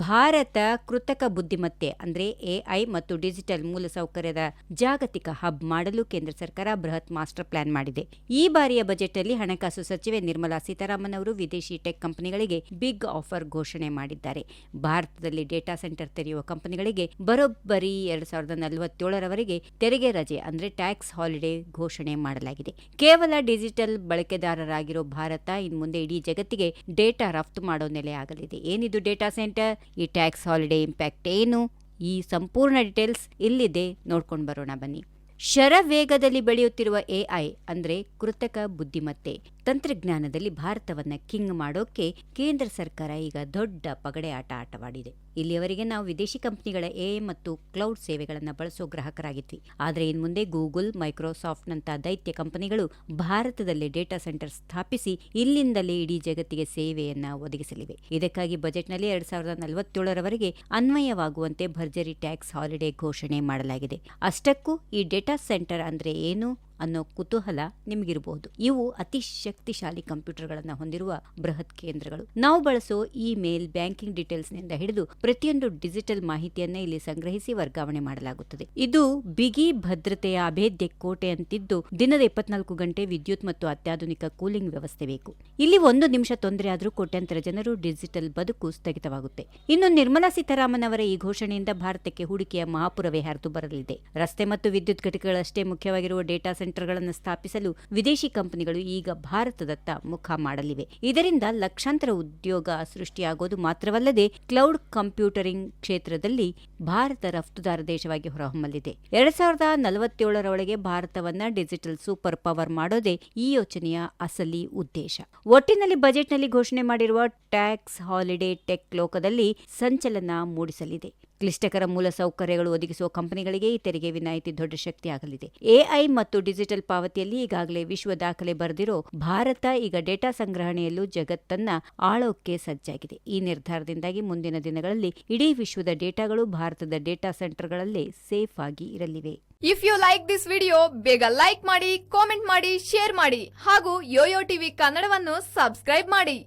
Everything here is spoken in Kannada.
Bharat ಕೃತಕ ಬುದ್ಧಿಮತ್ತೆ ಅಂದರೆ ಎಐ ಮತ್ತು ಡಿಜಿಟಲ್ ಮೂಲಸೌಕರ್ಯದ ಜಾಗತಿಕ ಹಬ್ ಮಾಡಲು ಕೇಂದ್ರ ಸರ್ಕಾರ ಬೃಹತ್ ಮಾಸ್ಟರ್ ಪ್ಲಾನ್ ಮಾಡಿದೆ. ಈ ಬಾರಿಯ ಬಜೆಟ್ನಲ್ಲಿ ಹಣಕಾಸು ಸಚಿವೆ ನಿರ್ಮಲಾ ಸೀತಾರಾಮನ್ ಅವರು ವಿದೇಶಿ ಟೆಕ್ ಕಂಪನಿಗಳಿಗೆ ಬಿಗ್ ಆಫರ್ ಘೋಷಣೆ ಮಾಡಿದ್ದಾರೆ. ಭಾರತದಲ್ಲಿ ಡೇಟಾ ಸೆಂಟರ್ ತೆರೆಯುವ ಕಂಪನಿಗಳಿಗೆ ಬರೋಬ್ಬರಿ ಎರಡ್ ಸಾವಿರದ ನಲವತ್ತೇಳರವರೆಗೆ ತೆರಿಗೆ ರಜೆ ಅಂದ್ರೆ ಟ್ಯಾಕ್ಸ್ ಹಾಲಿಡೇ ಘೋಷಣೆ ಮಾಡಲಾಗಿದೆ. ಕೇವಲ ಡಿಜಿಟಲ್ ಬಳಕೆದಾರರಾಗಿರೋ ಭಾರತ ಇನ್ಮುಂದೆ ಇಡೀ ಜಗತ್ತಿಗೆ ಡೇಟಾ ರಫ್ತು ಮಾಡೋ ನೆಲೆ ಆಗಲಿದೆ. ಏನಿದು ಡೇಟಾ ಸೆಂಟರ್? ಈ ಟ್ಯಾಕ್ಸ್ ಹಾಲಿಡೇ ಇಂಪ್ಯಾಕ್ಟ್ ಏನು? ಈ ಸಂಪೂರ್ಣ ಡೀಟೇಲ್ಸ್ ಇಲ್ಲಿದೆ. ನೋಡ್ಕೊಂಡು ಬರೋಣ ಬನ್ನಿ. ಶರವೇಗದಲ್ಲಿ ಬೆಳೆಯುತ್ತಿರುವ ಎಐ ಅಂದ್ರೆ ಕೃತಕ ಬುದ್ಧಿಮತ್ತೆ. ತಂತ್ರಜ್ಞಾನದಲ್ಲಿ ಭಾರತವನ್ನ ಕಿಂಗ್ ಮಾಡೋಕೆ ಕೇಂದ್ರ ಸರ್ಕಾರ ಈಗ ದೊಡ್ಡ ಪಗಡೆ ಆಟ ಆಟವಾಡಿದೆ. ಇಲ್ಲಿಯವರೆಗೆ ನಾವು ವಿದೇಶಿ ಕಂಪನಿಗಳ ಎ ಮತ್ತು ಕ್ಲೌಡ್ ಸೇವೆಗಳನ್ನು ಬಳಸೋ ಗ್ರಾಹಕರಾಗಿದ್ವಿ. ಆದರೆ ಇನ್ನು ಮುಂದೆ ಗೂಗಲ್, ಮೈಕ್ರೋಸಾಫ್ಟ್ ನಂತ ದೈತ್ಯ ಕಂಪನಿಗಳು ಭಾರತದಲ್ಲಿ ಡೇಟಾ ಸೆಂಟರ್ ಸ್ಥಾಪಿಸಿ ಇಲ್ಲಿಂದಲೇ ಇಡೀ ಜಗತ್ತಿಗೆ ಸೇವೆಯನ್ನ ಒದಗಿಸಲಿವೆ. ಇದಕ್ಕಾಗಿ ಬಜೆಟ್ನಲ್ಲಿ ಎರಡ್ ಸಾವಿರದ ನಲವತ್ತೇಳರವರೆಗೆ ಅನ್ವಯವಾಗುವಂತೆ ಭರ್ಜರಿ ಟ್ಯಾಕ್ಸ್ ಹಾಲಿಡೇ ಘೋಷಣೆ ಮಾಡಲಾಗಿದೆ. ಅಷ್ಟಕ್ಕೂ ಈ ಡೇಟಾ ಸೆಂಟರ್ ಅಂದರೆ ಏನು? ಅನ್ನೋ ಕುತೂಹಲ ನಿಮಗಿರಬಹುದು ಇವು ಅತಿ ಶಕ್ತಿಶಾಲಿ ಕಂಪ್ಯೂಟರ್ಗಳನ್ನು ಹೊಂದಿರುವ ಬೃಹತ್ ಕೇಂದ್ರಗಳು. ನಾವು ಬಳಸೋ ಇಮೇಲ್ ಬ್ಯಾಂಕಿಂಗ್ ಡೀಟೇಲ್ಸ್ನಿಂದ ಹಿಡಿದು ಪ್ರತಿಯೊಂದು ಡಿಜಿಟಲ್ ಮಾಹಿತಿಯನ್ನ ಇಲ್ಲಿ ಸಂಗ್ರಹಿಸಿ ವರ್ಗಾವಣೆ ಮಾಡಲಾಗುತ್ತದೆ. ಇದು ಬಿಗಿ ಭದ್ರತೆಯ ಅಭೇದ್ಯ ಕೋಟೆ ಅಂತಿದ್ದು ದಿನದ ಇಪ್ಪತ್ನಾಲ್ಕು ಗಂಟೆ ವಿದ್ಯುತ್ ಮತ್ತು ಅತ್ಯಾಧುನಿಕ ಕೂಲಿಂಗ್ ವ್ಯವಸ್ಥೆ ಬೇಕು. ಇಲ್ಲಿ ಒಂದು ನಿಮಿಷ ತೊಂದರೆ ಆದರೂ ಕೋಟ್ಯಾಂತರ ಜನರು ಡಿಜಿಟಲ್ ಬದುಕು ಸ್ಥಗಿತವಾಗುತ್ತೆ. ಇನ್ನು ನಿರ್ಮಲಾ ಸೀತಾರಾಮನ್ ಅವರ ಈ ಘೋಷಣೆಯಿಂದ ಭಾರತಕ್ಕೆ ಹೂಡಿಕೆಯ ಮಹಾಪುರವೇ ಹರಿದು ಬರಲಿದೆ. ರಸ್ತೆ ಮತ್ತು ವಿದ್ಯುತ್ ಘಟಕಗಳಷ್ಟೇ ಮುಖ್ಯವಾಗಿರುವ ಡೇಟಾ ಸೆಂಟರ್ಗಳನ್ನು ಸ್ಥಾಪಿಸಲು ವಿದೇಶಿ ಕಂಪನಿಗಳು ಈಗ ಭಾರತದತ್ತ ಮುಖ ಮಾಡಲಿವೆ. ಇದರಿಂದ ಲಕ್ಷಾಂತರ ಉದ್ಯೋಗ ಸೃಷ್ಟಿಯಾಗೋದು ಮಾತ್ರವಲ್ಲದೆ ಕ್ಲೌಡ್ ಕಂಪ್ಯೂಟರಿಂಗ್ ಕ್ಷೇತ್ರದಲ್ಲಿ ಭಾರತ ರಫ್ತುದಾರ ದೇಶವಾಗಿ ಹೊರಹೊಮ್ಮಲಿದೆ. ಎರಡ್ ಸಾವಿರದ ನಲವತ್ತೇಳರೊಳಗೆ ಭಾರತವನ್ನ ಡಿಜಿಟಲ್ ಸೂಪರ್ ಪವರ್ ಮಾಡೋದೇ ಈ ಯೋಜನೆಯ ಅಸಲಿ ಉದ್ದೇಶ. ಒಟ್ಟಿನಲ್ಲಿ ಬಜೆಟ್ನಲ್ಲಿ ಘೋಷಣೆ ಮಾಡಿರುವ ಟ್ಯಾಕ್ಸ್ ಹಾಲಿಡೇ ಟೆಕ್ ಲೋಕದಲ್ಲಿ ಸಂಚಲನ ಮೂಡಿಸಲಿದೆ. ಕ್ಲಿಷ್ಟಕರ ಮೂಲಸೌಕರ್ಯಗಳು ಒದಗಿಸುವ ಕಂಪನಿಗಳಿಗೆ ಈ ತೆರಿಗೆ ವಿನಾಯಿತಿ ದೊಡ್ಡ ಶಕ್ತಿಯಾಗಲಿದೆ ಎಐ ಮತ್ತು ಡಿಜಿಟಲ್ ಪಾವತಿಯಲ್ಲಿ ಈಗಾಗಲೇ ವಿಶ್ವ ದಾಖಲೆ ಬರೆದಿರೋ ಭಾರತ ಈಗ ಡೇಟಾ ಸಂಗ್ರಹಣೆಯಲ್ಲೂ ಜಗತ್ತನ್ನ ಆಳೋಕೆ ಸಜ್ಜಾಗಿದೆ. ಈ ನಿರ್ಧಾರದಿಂದಾಗಿ ಮುಂದಿನ ದಿನಗಳಲ್ಲಿ ಇಡೀ ವಿಶ್ವದ ಡೇಟಾಗಳು ಭಾರತದ ಡೇಟಾ ಸೆಂಟರ್ಗಳಲ್ಲೇ ಸೇಫ್ ಆಗಿ ಇರಲಿವೆ. If you like this video ಬೇಗ ಲೈಕ್ ಮಾಡಿ ಕಾಮೆಂಟ್ ಮಾಡಿ ಶೇರ್ ಮಾಡಿ ಹಾಗೂ ಯೋಯೋ ಟಿವಿ ಕನ್ನಡವನ್ನು ಸಬ್ಸ್ಕ್ರೈಬ್ ಮಾಡಿ.